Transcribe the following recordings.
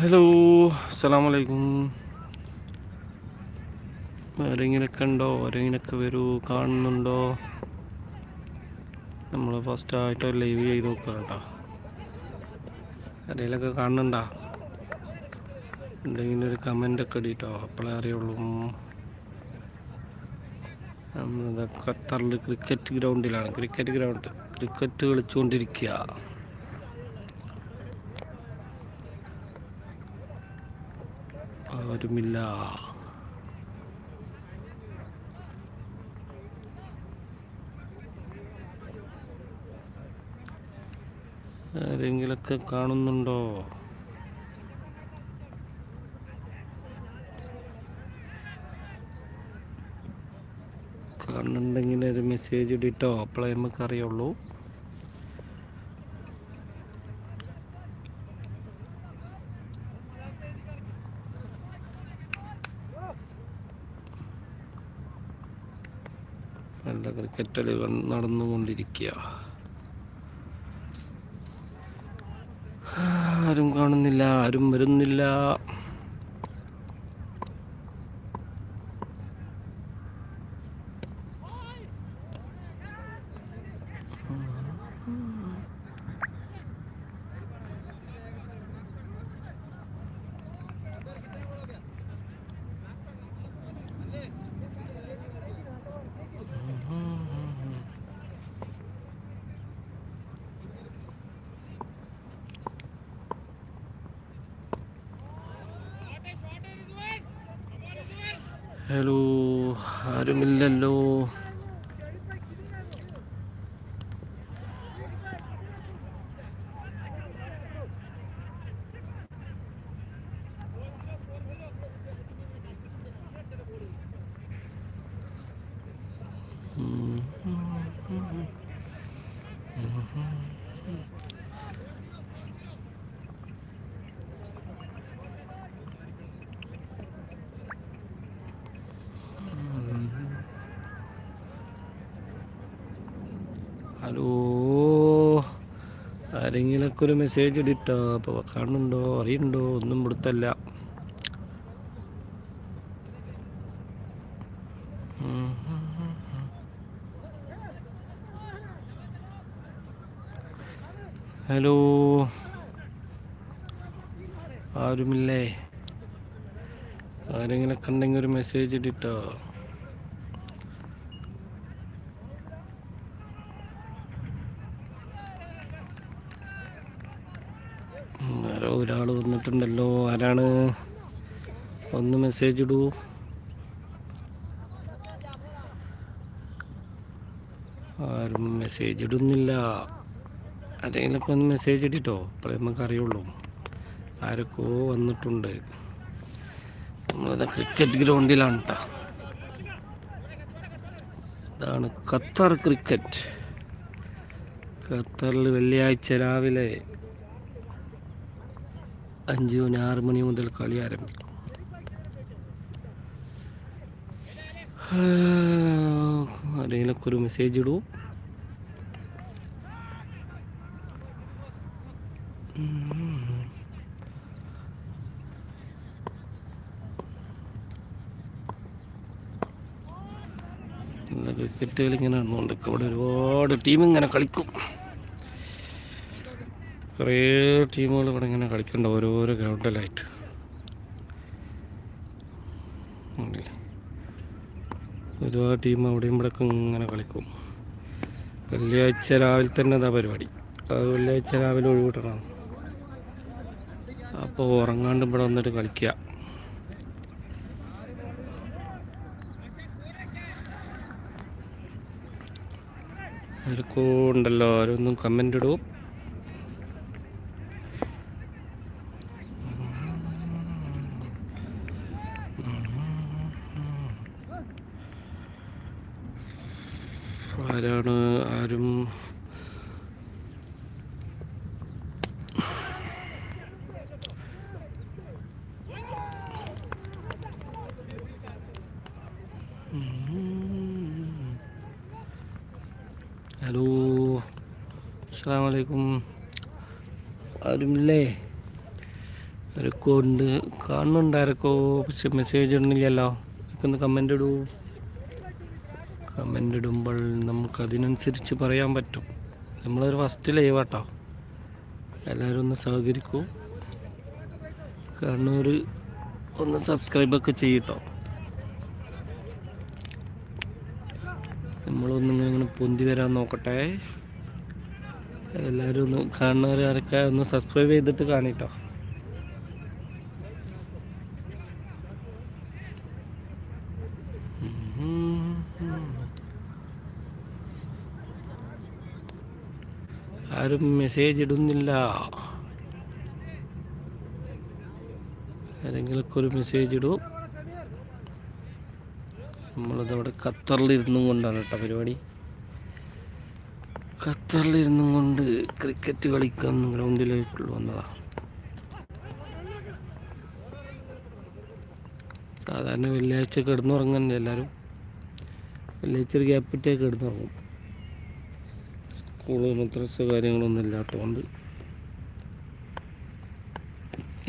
Hello അസ്സലാമലൈക്കും ആരെങ്കിലൊക്കെ ഉണ്ടോ? ആരെങ്കിലൊക്കെ വരൂ? കാണുന്നുണ്ടോ? നമ്മൾ ഫസ്റ്റ് ആയിട്ട് ലൈവ് ചെയ്ത് നോക്കുക കേട്ടോ. ആരെങ്കിലൊക്കെ കാണുന്നുണ്ടോ? ഉണ്ടെങ്കിൽ ഒരു കമന്റ് ഒക്കെ ഇടിട്ടോ അപ്പോഴേ അറിയുള്ളൂ. ഖത്തറിൽ ക്രിക്കറ്റ് ഗ്രൗണ്ടിലാണ് ക്രിക്കറ്റ് ഗ്രൗണ്ട് ക്രിക്കറ്റ് കളിച്ചുകൊണ്ടിരിക്കുക ആരുമില്ല ആരെങ്കിലൊക്കെ കാണുന്നുണ്ടോ? കാണുന്നുണ്ടെങ്കിൽ ഒരു മെസ്സേജ് ഇടിട്ടോ. അപ്പോഴേ നമുക്ക് അറിയുള്ളൂ കളി നടന്നുകൊണ്ടിരിക്കുക. ആരും കാണുന്നില്ല ആരും വരുന്നില്ല. ഹലോ ആരുമില്ലല്ലോ. ആരെങ്കിലൊക്കെ മെസ്സേജ് ഇടിട്ടോ. അപ്പോൾ കാണുന്നുണ്ടോ? അറിയുന്നുണ്ടോ? ഒന്നും കൊടുത്തല്ല ഹലോ. ആരുമില്ലേ? ആരെങ്കിലും ഉണ്ടെങ്കിൽ ഒരു മെസ്സേജ് ഇടിട്ടോ ആരോ ഒരാൾ വന്നിട്ടുണ്ടല്ലോ ആരാണ് ഒന്ന് മെസ്സേജ് ഇടൂ. ആരും മെസ്സേജ് ഇടുന്നില്ല. ആരെങ്കിലൊക്കെ ഒന്ന് മെസ്സേജ് ഇട്ടിട്ടോ അപ്പോഴേ നമുക്ക് അറിയുള്ളൂ. ആരൊക്കെ വന്നിട്ടുണ്ട്. നമ്മളിത് ക്രിക്കറ്റ് ഗ്രൗണ്ടിലാണ് കേട്ടോ ഇതാണ് ഖത്തർ ക്രിക്കറ്റ് ഖത്തറിൽ വെള്ളിയാഴ്ച രാവിലെ അഞ്ച് മണി ആറ് മണി മുതൽ കളി ആരംഭിക്കും. ആരെങ്കിലൊക്കെ ഒരു മെസ്സേജ് ഇടൂ. ക്രിക്കറ്റ് ഇങ്ങനെ നടന്നുകൊണ്ട് ഇവിടെ ഒരുപാട് ടീം ഇങ്ങനെ കളിക്കും. കുറേ ടീമുകൾ ഇവിടെ ഇങ്ങനെ കളിക്കുന്നുണ്ട് ഓരോരോ ഗ്രൗണ്ടിലായിട്ട് ഉണ്ടല്ലേ. ഒരുപാട് ടീം അവിടെയും ഇവിടെയൊക്കെ ഇങ്ങനെ കളിക്കും. വെള്ളിയാഴ്ച രാവിലെ തന്നെ അതാ പരിപാടി. അത് വെള്ളിയാഴ്ച രാവിലെ ഒഴിവിട്ടണം അപ്പോൾ ഉറങ്ങാണ്ട് ഇവിടെ വന്നിട്ട് കളിക്കുക. ആർക്കും ഉണ്ടല്ലോ ആരൊന്നും കമന്റ് ഇടൂ ആരാണ് ആരും ഹലോ അസ്സാം വലൈക്കും ആരുമില്ലേ ആരൊക്കെ ഉണ്ട് പക്ഷെ മെസ്സേജ് ഇടുന്നില്ലല്ലോ. ഒന്ന് കമന്റ് ഇടൂ. കമന്റ് ഇടുമ്പോൾ നമുക്കതിനനുസരിച്ച് പറയാൻ പറ്റും. നമ്മളൊരു ഫസ്റ്റ് ലൈവ് ആട്ടോ. എല്ലാവരും ഒന്ന് സഹകരിക്കൂ. കണ്ണൂർ ഒന്ന് സബ്സ്ക്രൈബൊക്കെ ചെയ്യട്ടോ. നമ്മളൊന്നിങ്ങനെ പൊന്തി വരാൻ നോക്കട്ടെ. എല്ലാവരും ഒന്ന് കാണുന്നവരൊക്കെ ഒന്ന് സബ്സ്ക്രൈബ് ചെയ്തിട്ട് കാണിട്ടോ. ആരും മെസ്സേജ് ഇടുന്നില്ല. ആരെങ്കിലൊക്കെ ഒരു മെസ്സേജ് ഇടൂ. നമ്മളിതവിടെ ഖത്തറിലിരുന്നും കൊണ്ടാണ് കേട്ടോ പരിപാടി. ഖത്തറിലിരുന്നും കൊണ്ട് ക്രിക്കറ്റ് കളിക്കാൻ ഗ്രൗണ്ടിലേക്ക് വന്നതാ. സാധാരണ വെള്ളിയാഴ്ച കിടന്നുറങ്ങുന്നുണ്ട് എല്ലാവരും വെള്ളിയാഴ്ച ഒരു ഗ്യാപ്പിട്ടേ കിടന്നുറങ്ങും. സ്കൂൾ മദ്രസ കാര്യങ്ങളൊന്നും ഇല്ലാത്തതുകൊണ്ട്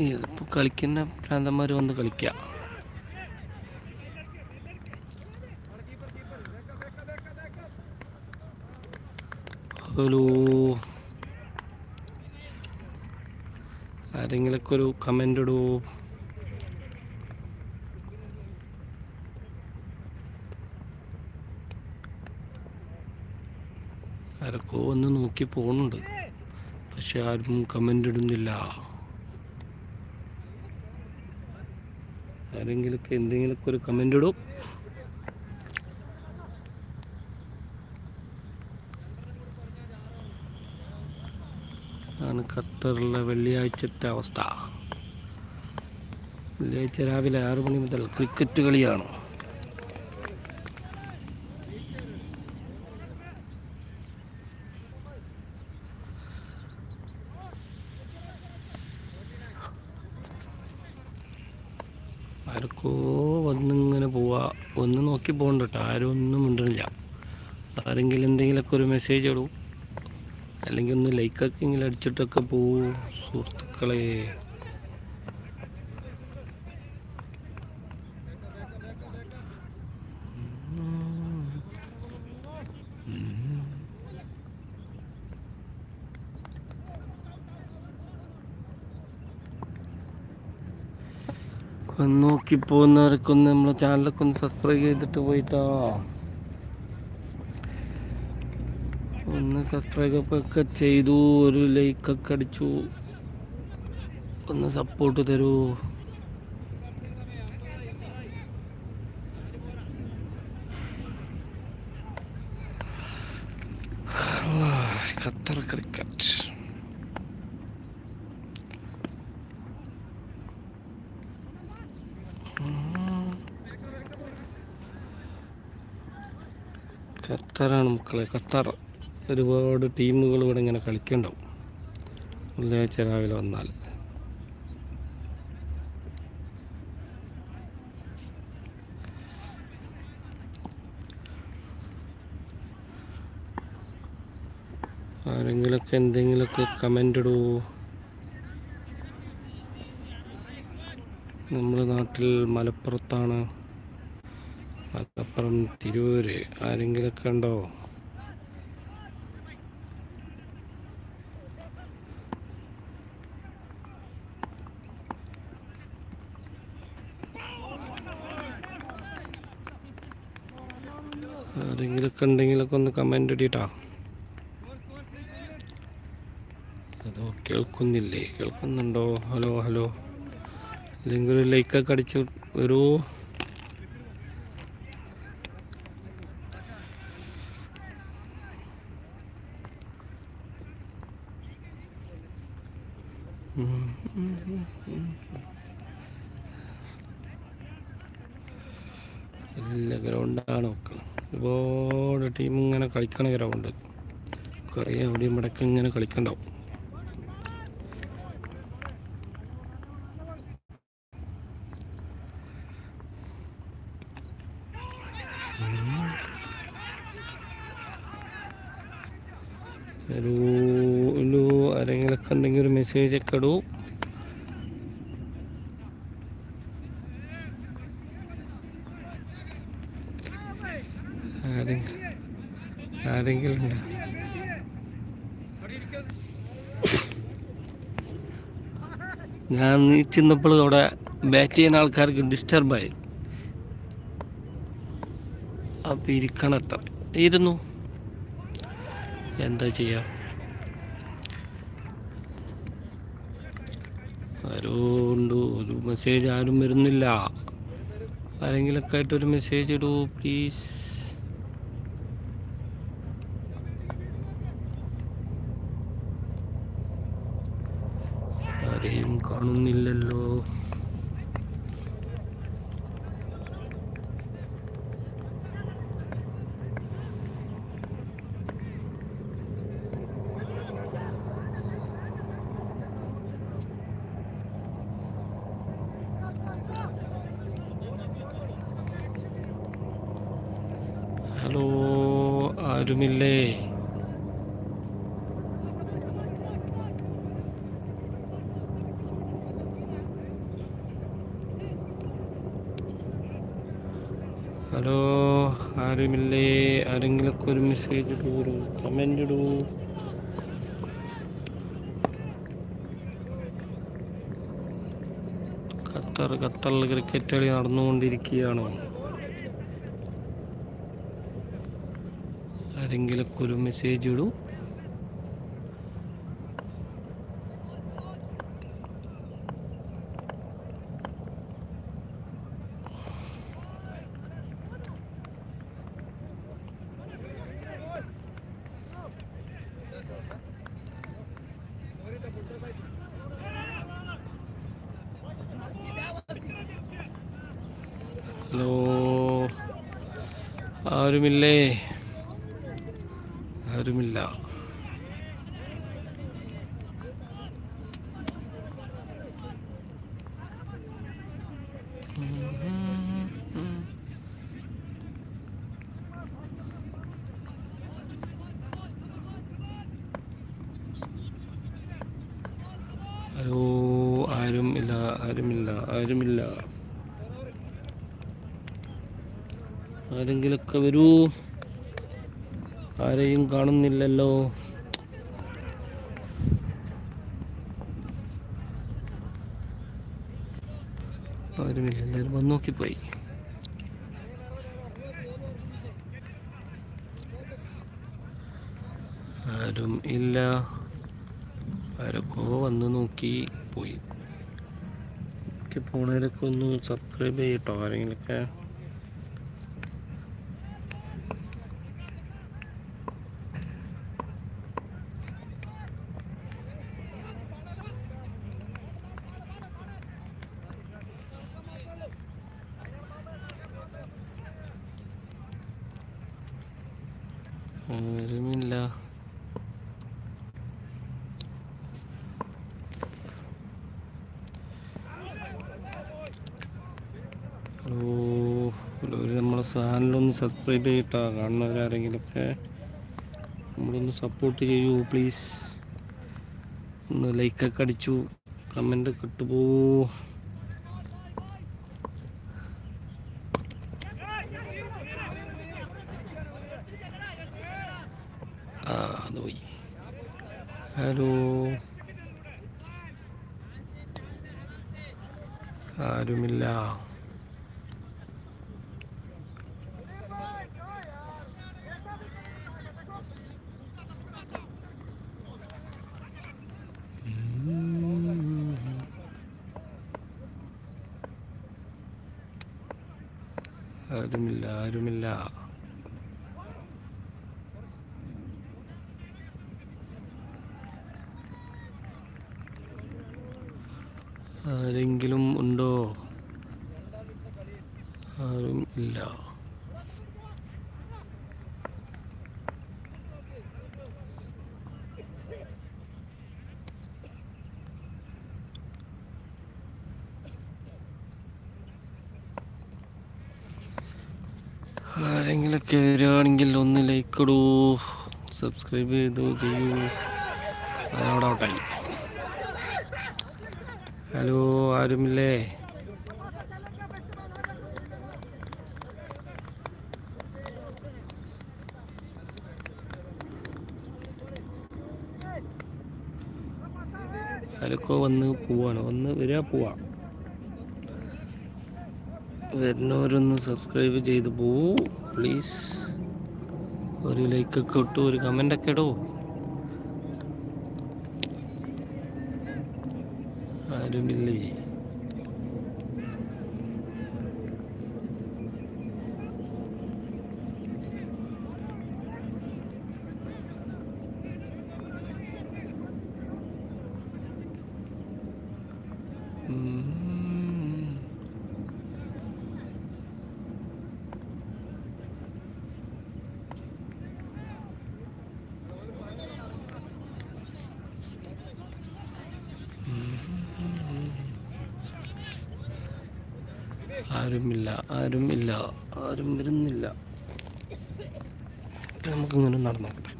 ഇതിപ്പോൾ കളിക്കുന്ന ഭ്രാന്തന്മാർ വന്ന് കളിക്കുക ഹലോ. ആരെങ്കിലൊക്കെ ഒരു കമന്റ് ഇടൂ. ആരൊക്കെ വന്ന് നോക്കി പോകുന്നുണ്ട് പക്ഷെ ആരും കമന്റ് ഇടുന്നില്ല. ആരെങ്കിലൊക്കെ എന്തെങ്കിലുമൊക്കെ ഒരു കമന്റ് ഇടും. ആണ് ഖത്തറിലെ വെള്ളിയാഴ്ചത്തെ അവസ്ഥ. വെള്ളിയാഴ്ച രാവിലെ ആറു മണി മുതൽ ക്രിക്കറ്റ് കളിയാണ്. ആർക്കോ വന്നിങ്ങനെ പോവാ. ഒന്ന് നോക്കി പോകണ്ട കേട്ടോ ആരും ഒന്നും ഉണ്ടല്ല ആരെങ്കിലും എന്തെങ്കിലുമൊക്കെ ഒരു മെസ്സേജ് ഇടും. അല്ലെങ്കിൽ ഒന്ന് ലൈക്കൊക്കെ എങ്കിലും അടിച്ചിട്ടൊക്കെ പോവും സുഹൃത്തുക്കളെ. ഒന്ന് പോകുന്നവർക്കൊന്ന് നമ്മളെ ചാനലൊക്കെ ഒന്ന് സബ്സ്ക്രൈബ് ചെയ്തിട്ട് പോയിട്ടോ. ഒന്ന് സബ്സ്ക്രൈബ് ഒക്കെ ചെയ്തു ഒരു ലൈക്കൊക്കെ അടിച്ചു. ഒന്ന് സപ്പോർട്ട് തരൂ. ഖത്തർ ക്രിക്കറ്റ് ഖത്തറാണ് മക്കളെ. ഖത്തർ ഒരുപാട് ടീമുകൾ ഇവിടെ ഇങ്ങനെ കളിക്കുന്നുണ്ടാവും വെള്ളിയാഴ്ച രാവിലെ വന്നാൽ. ആരെങ്കിലൊക്കെ എന്തെങ്കിലുമൊക്കെ കമന്റ് ഇടൂ. നമ്മുടെ നാട്ടിൽ മലപ്പുറത്താണ് മലപ്പുറം തിരൂര്. ആരെങ്കിലൊക്കെ ഉണ്ടോ? ആരെങ്കിലൊക്കെ ഉണ്ടെങ്കിലൊക്കെ ഒന്ന് കമന്റ് ഇടിയിട്ടാ അതോ കേൾക്കുന്നില്ലേ? കേൾക്കുന്നുണ്ടോ? ഹലോ ഹലോ അല്ലെങ്കിൽ ഒരു ലൈക്കൊക്കെ അടിച്ച് ഒരു നല്ല ഗ്രൗണ്ടാണ് മക്കൾ ഒരുപാട് ടീം ഇങ്ങനെ കളിക്കണ ഗ്രൗണ്ട്. കുറേ അവിടെയും ഇവിടെയൊക്കെ ഇങ്ങനെ കളിക്കണ്ടാവും. ഒരു ഒരു ആരെങ്കിലൊക്കെ ഉണ്ടെങ്കിൽ ഒരു മെസ്സേജ് ഒക്കെ ഇടൂ ആരെങ്കിലും ഉണ്ടോ? ഞാൻ ചെന്നപ്പോൾ അവിടെ ബാറ്റ് ചെയ്യുന്ന ആൾക്കാർക്ക് ഡിസ്റ്റർബായി അപ്പം ഇരിക്കണം അത്ര ഇരുന്നു. എന്താ ചെയ്യാം? ആരോ ഒരു മെസ്സേജ് ആരും വരുന്നില്ല. ആരെങ്കിലൊക്കെ ആയിട്ട് ഒരു മെസ്സേജ് ഇടൂ പ്ലീസ് ആരെയും കാണുന്നില്ലല്ലോ ഹലോ ആരുമില്ലേ ഹലോ ആരുമില്ലേ? ആരെങ്കിലൊക്കെ ഒരു മെസ്സേജ് ഇടൂ കമന്റ് ഇടൂ. ഖത്തർ ഖത്തറിൽ ക്രിക്കറ്റ് കളി നടന്നുകൊണ്ടിരിക്കുകയാണ്. ആരെങ്കിലൊക്കെ ഒരു മെസ്സേജ് ഇടൂ ഹലോ ആരുമില്ലേ ആരുമില്ല ഹലോ ആരും ഇല്ല ആരുമില്ല ആരുമില്ല ആരെങ്കിലൊക്കെ വരൂ. ആരെയും കാണുന്നില്ലല്ലോ. ആരുമില്ല എല്ലാവരും വന്ന് നോക്കിപ്പോയി. ആരും ഇല്ല. ആരൊക്കെ വന്ന് നോക്കി പോയി. പോണവരൊക്കെ ഒന്ന് സബ്സ്ക്രൈബ് ചെയ്യട്ടോ ആരെങ്കിലൊക്കെ. ആരുമില്ല ഹലോ ഹലോ നമ്മളെ ചാനലൊന്ന് സബ്സ്ക്രൈബ് ചെയ്യട്ടോ. കാണുന്നവരാരെങ്കിലൊക്കെ നമ്മളൊന്ന് സപ്പോർട്ട് ചെയ്യൂ പ്ലീസ് ഒന്ന് ലൈക്കൊക്കെ അടിച്ചു കമന്റ് ഒക്കെ ഇട്ടു പോ. ആ അത് പോയി. ഹലോ. ആരുമില്ല ആരുമില്ല. ആരെങ്കിലും ഉണ്ടോ? ആരും ഇല്ല. സബ്സ്ക്രൈബ് ചെയ്തു ചെയ്യൂ. അതവിടെ ഔട്ടായി. ഹലോ ആരുമില്ലേ? ആരൊക്കെ വന്ന് പോവാണ്. വന്ന് വരിക പോവാ. വരുന്നവരൊന്ന് സബ്സ്ക്രൈബ് ചെയ്ത് പോവൂ പ്ലീസ്. ഒരു ലൈക്കൊക്കെ ഇട്ടു ഒരു കമന്റൊക്കെ ഇടൂ. ആരുമില്ലേ? ആരുമില്ല ആരുമില്ല ആരും വരുന്നില്ല നമുക്ക് നമുക്കിങ്ങനെ നടന്നോട്ടെ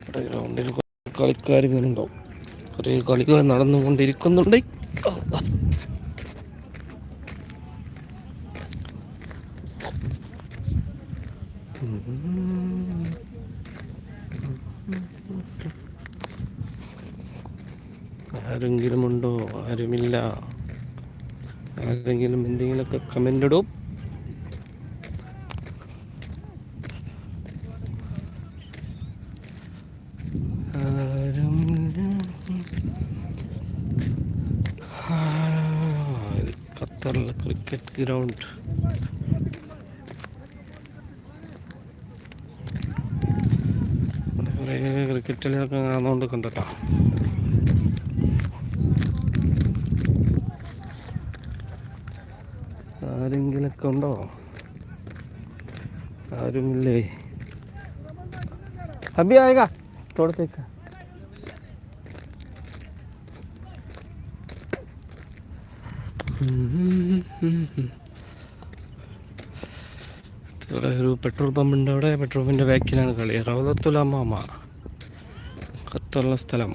ഇവിടെ ഗ്രൗണ്ടിൽ കളിക്കാർ ഇങ്ങനെ ഉണ്ടാവും കുറേ കളികൾ നടന്നുകൊണ്ടിരിക്കുന്നുണ്ട് അള്ളാ. ഉം. ആരെങ്കിലും ഉണ്ടോ ആരുമില്ല ആരെങ്കിലും എന്തെങ്കിലുമൊക്കെ കമന്റ് ഇടും. ക്രിക്കറ്റ് ഗ്രൗണ്ട് കുറേ ക്രിക്കറ്റ് കളിയൊക്കെ കാണുന്നതുകൊണ്ട് കണ്ടട്ടോ. ആരെങ്കിലൊക്കെ ഉണ്ടോ? ആരുമില്ലേ? അബി ആയക തോടത്തേക്ക് ഇവിടെ ഒരു പെട്രോൾ പമ്പുണ്ട് അവിടെ പെട്രോൾ പമ്പിന്റെ ബാക്കിലാണ് കളി. റൗദത്തുലമാമ കത്തുള്ള സ്ഥലം.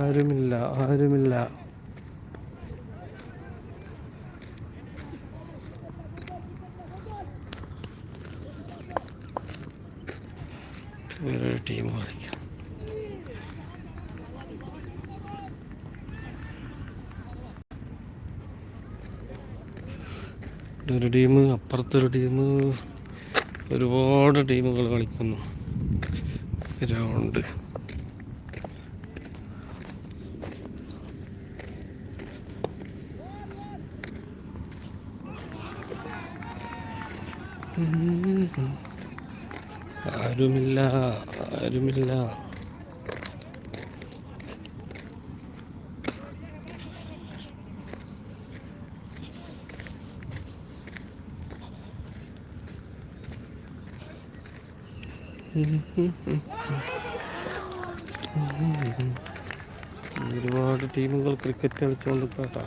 ആരുമില്ല ആരുമില്ല വേറൊരു ടീം കളിക്കാം ഒരു ടീം അപ്പുറത്തൊരു ടീം. ഒരുപാട് ടീമുകൾ കളിക്കുന്നു. ഗ്രൗണ്ട്. ആരുമില്ല ആരുമില്ല. ഒരുപാട് ടീമുകൾ ക്രിക്കറ്റ് കളിച്ചുകൊണ്ട് കേട്ടോ.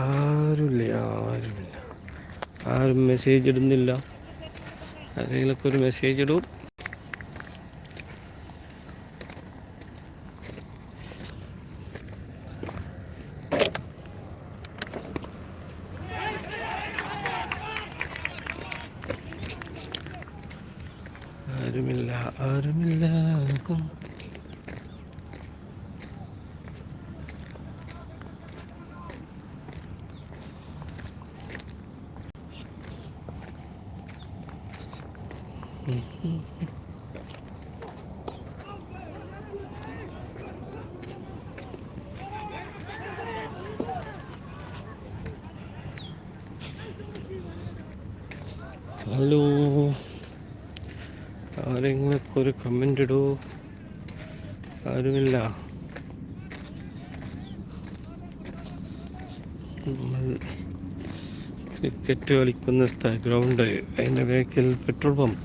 ആരുമില്ല ആരുമില്ല. ആരും മെസ്സേജ് ഇടുന്നില്ല. ആരെങ്കിലൊക്കെ ഒരു മെസ്സേജ് ഇടും ആരുമില്ല ആരുമില്ല ഹലോ ആരെങ്കിലൊക്കെ ഒരു കമന്റ് ഇടൂ ആരുമില്ല നമ്മൾ ക്രിക്കറ്റ് കളിക്കുന്ന സ്ഥല ഗ്രൗണ്ട് അതിന്റെ ബാക്കിൽ പെട്രോൾ പമ്പ്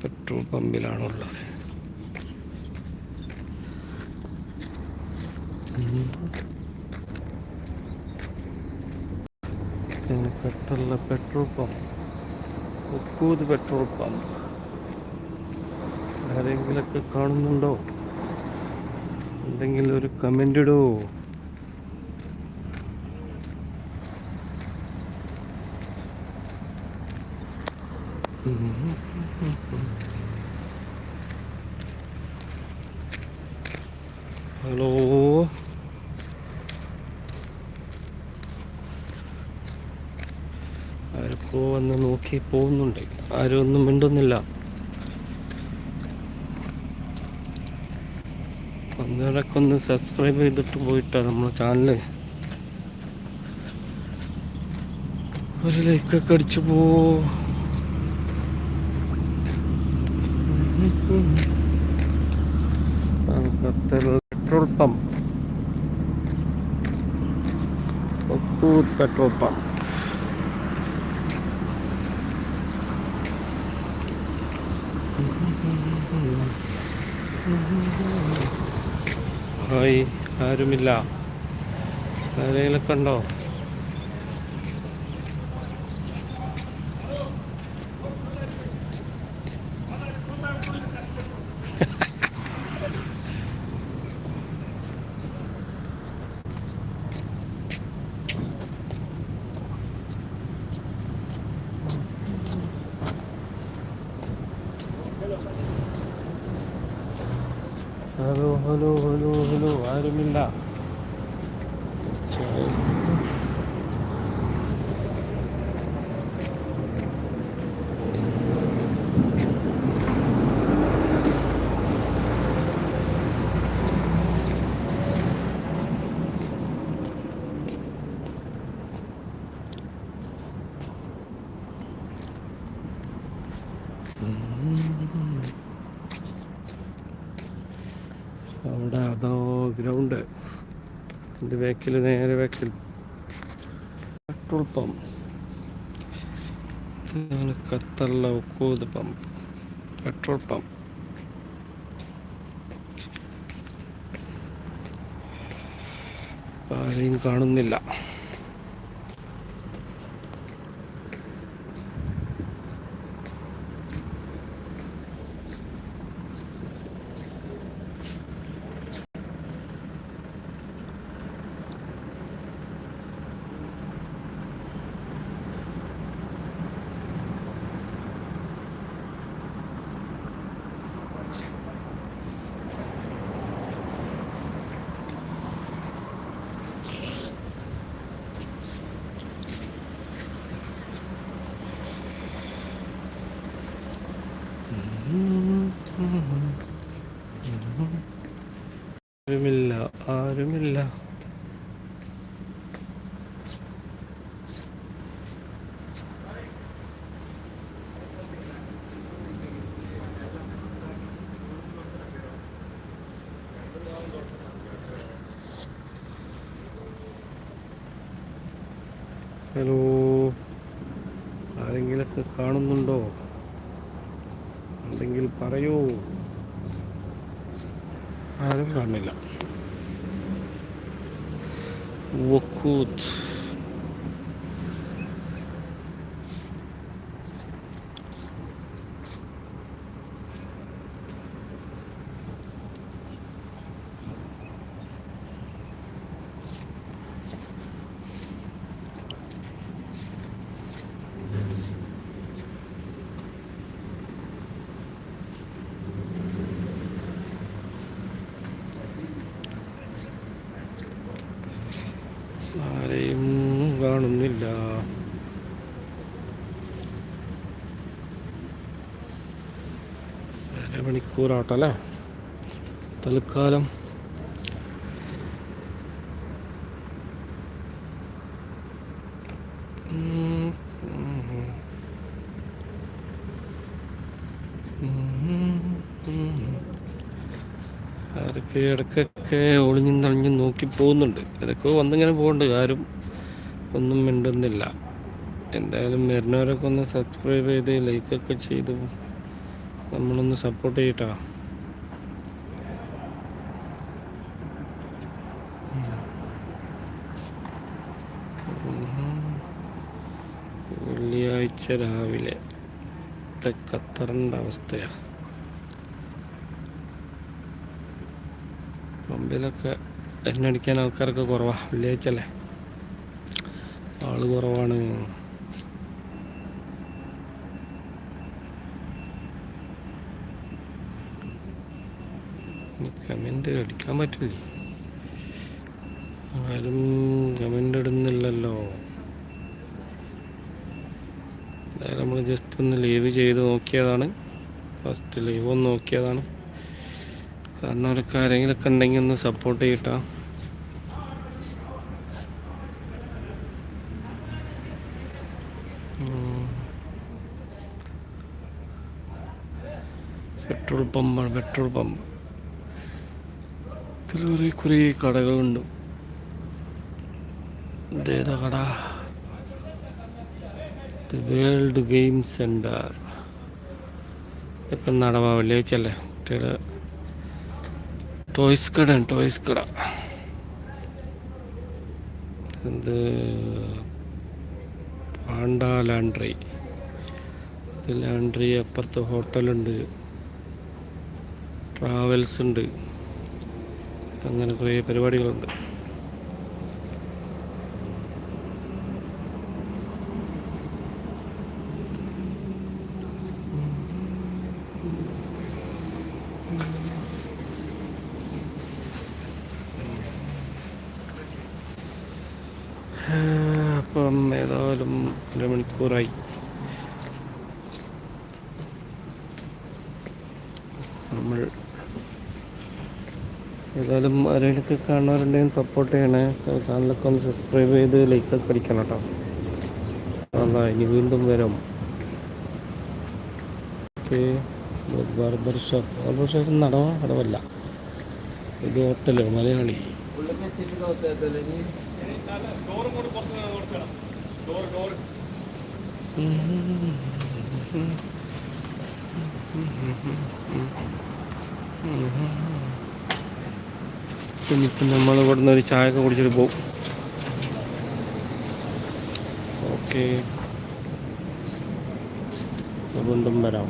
പെട്രോൾ പമ്പിലാണുള്ളത് ഖത്തറിലെ പെട്രോൾ പമ്പ് ഉക്കൂത് പെട്രോൾ പമ്പ് ആരെങ്കിലൊക്കെ കാണുന്നുണ്ടോ? എന്തെങ്കിലും ഒരു കമന്റ് ഇടൂ. ഹലോ ആരൊക്കെ വന്ന് നോക്കി പോകുന്നുണ്ട്. ആരും ഒന്നും മിണ്ടുന്നില്ല. അന്നേരമൊക്കെ ഒന്ന് സബ്സ്ക്രൈബ് ചെയ്തിട്ട് പോയിട്ടാ നമ്മളെ ചാനൽ ഒരു ലൈക്കൊക്കെ അടിച്ചു പോ ഖത്തറിൽ പമ്പ്. ഒക്കൂത്ത് petrol pump. ആരുമില്ല? ആരെങ്കിലൊക്കെ ഉണ്ടോ? ഹലോ ഹലോ ഹലോ ആരുമില്ല ചായ അവിടെ അതോ ഗ്രൗണ്ട് എന്റെ ബാക്കിൽ നേരെ ബാക്കിൽ പെട്രോൾ പമ്പ്. ഇതാണ് പമ്പ്. Petrol pump. ആരെയും കാണുന്നില്ല ആരുമില്ല ആരുമില്ല ഹലോ ആരെങ്കിലൊക്കെ കാണുന്നുണ്ടോ? ഉണ്ടെങ്കിൽ പറയൂ. ആരും കാണില്ല. വക്കൂത്ത് ആരെയും കാണുന്നില്ല. അരമണിക്കൂറാട്ടല്ലേ? തൽക്കാലം ഇടയ്ക്കൊക്കെ ഒളിഞ്ഞും തളിഞ്ഞും നോക്കി പോകുന്നുണ്ട്. ഇടയ്ക്ക് വന്നിങ്ങനെ പോകുന്നുണ്ട് ആരും ഒന്നും മിണ്ടുന്നില്ല. എന്തായാലും വരുന്നവരൊക്കെ ഒന്ന് സബ്സ്ക്രൈബ് ചെയ്ത് ലൈക്കൊക്കെ ചെയ്ത് നമ്മളൊന്ന് സപ്പോർട്ട് ചെയ്യട്ടാ. വെള്ളിയാഴ്ച രാവിലെ. ഖത്തറിന്റെ അവസ്ഥയാണ് പമ്പിലൊക്കെ എണ്ണടിക്കാൻ ആൾക്കാരൊക്കെ കുറവാണ് വെള്ളിയാഴ്ചല്ലേ ആൾ കുറവാണ്. കമന്റ് അടിക്കാൻ പറ്റില്ലേ? ആരും കമന്റ് ഇടുന്നില്ലല്ലോ. എന്തായാലും നമ്മൾ ജസ്റ്റ് ഒന്ന് ലീവ് ചെയ്ത് നോക്കിയതാണ്. ഫസ്റ്റ് ലീവ് ഒന്ന് നോക്കിയതാണ്. കാരണം അവർക്ക് ആരെങ്കിലുമൊക്കെ ഉണ്ടെങ്കിൽ ഒന്ന് സപ്പോർട്ട് ചെയ്യട്ടോ. പെട്രോൾ പമ്പാണ് പെട്രോൾ പമ്പ്. ഇതിൽ കുറേ കുറേ കടകളുണ്ട്. ഇതേതാ കട? വേൾഡ് ഗെയിം സെന്റർ ഇതൊക്കെ നടവാ വെള്ളിയാഴ്ച അല്ലേ? കുട്ടിയുടെ ടോയ്സ് കട ടോയ്സ് കട ഇത് പാണ്ട ലാൻഡ്രി. ഇത് ലാൻഡ്രി അപ്പുറത്ത് ഹോട്ടലുണ്ട്. ട്രാവൽസ് ഉണ്ട് അങ്ങനെ കുറേ പരിപാടികളുണ്ട് അപ്പം ഏതായാലും ഒരു മണിക്കൂറായി നമ്മൾ ഏതായാലും ആരെങ്കിലൊക്കെ കാണുന്നവരുടെയും സപ്പോർട്ട് ചെയ്യണേ. ചാനലൊക്കെ ഒന്ന് സബ്സ്ക്രൈബ് ചെയ്ത് ലൈക്കൊക്കെ അടിക്കണം കേട്ടോ അതാ ഇനി വീണ്ടും വരും. Okay barber shop barber shop നടവ? നടവല്ല. ഇത് ഹോട്ടലോ മലയാളി. ഇനിയിപ്പം നമ്മൾ ഇവിടെ നിന്ന് ഒരു ചായ ഒക്കെ കുടിച്ചിട്ട് പോകും ഓക്കെ. വീണ്ടും വരാം.